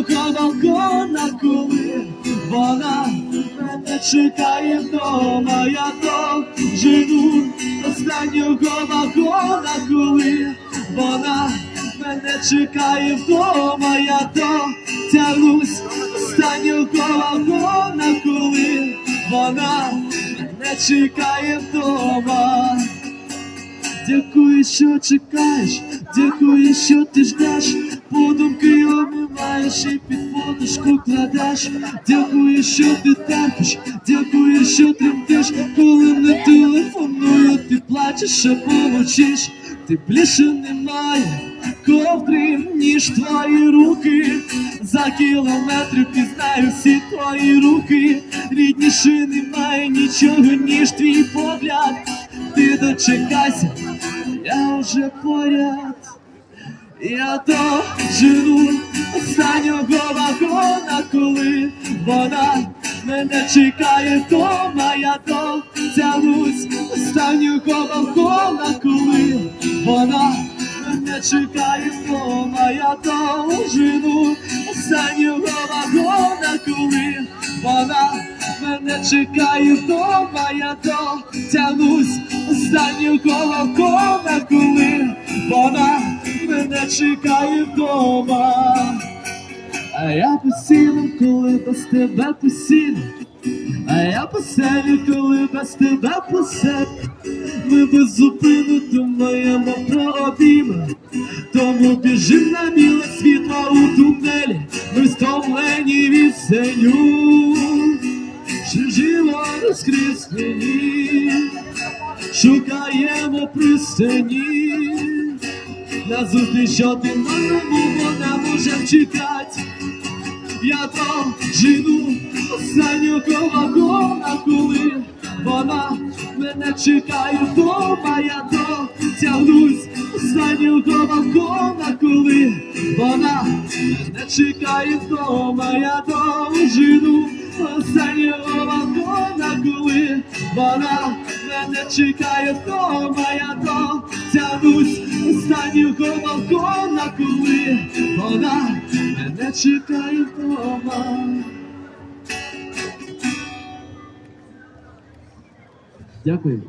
останнього балкона, коли вона мене чекає вдома, я то жену останнього балкона, коли вона мене чекає вдома, я то тягнусь останнього балкона, коли вона мене чекає вдома. Дякую, що чекаєш, дякую, що ти ждеш, подумки обіймаєш і під подушку кладеш. Дякую, що ти терпиш, дякую, що тремтиш, коли не телефоную, ти плачеш, а помочиш, ти більше немає ковдри, ніж твої руки. За кілометри пізнаю всі твої руки. Рідніше немає нічого, ніж твій погляд. Ти дочекайся, я вже поряд. Я то вона мене чекає вдома, я то тягнусь останнього вагона, коли вона мене чекає вдома, я то живу останнього вагона, коли вона мене чекає вдома, я то тягнусь останнього вагона, коли вона мене чекає вдома. А я постійно, коли без тебе постійно, а я поселю, коли без тебе поселю. Ми без зупину думаємо про обійми, тому біжим на біле світло у тунелі, ми стомлені від сеню, що живо розкріслені, шукаємо пристані. Назустріч одиному вона може чекати. Я там жену останнього вагона, коли вона мене чекає вдома, я то тягнусь останнього вагона, коли вона мене чекає вдома, я то жену останнього вагона, коли вона мене чекає вдома, я то тягнусь останнього балкона, коли вона чекає вдома. Дякую.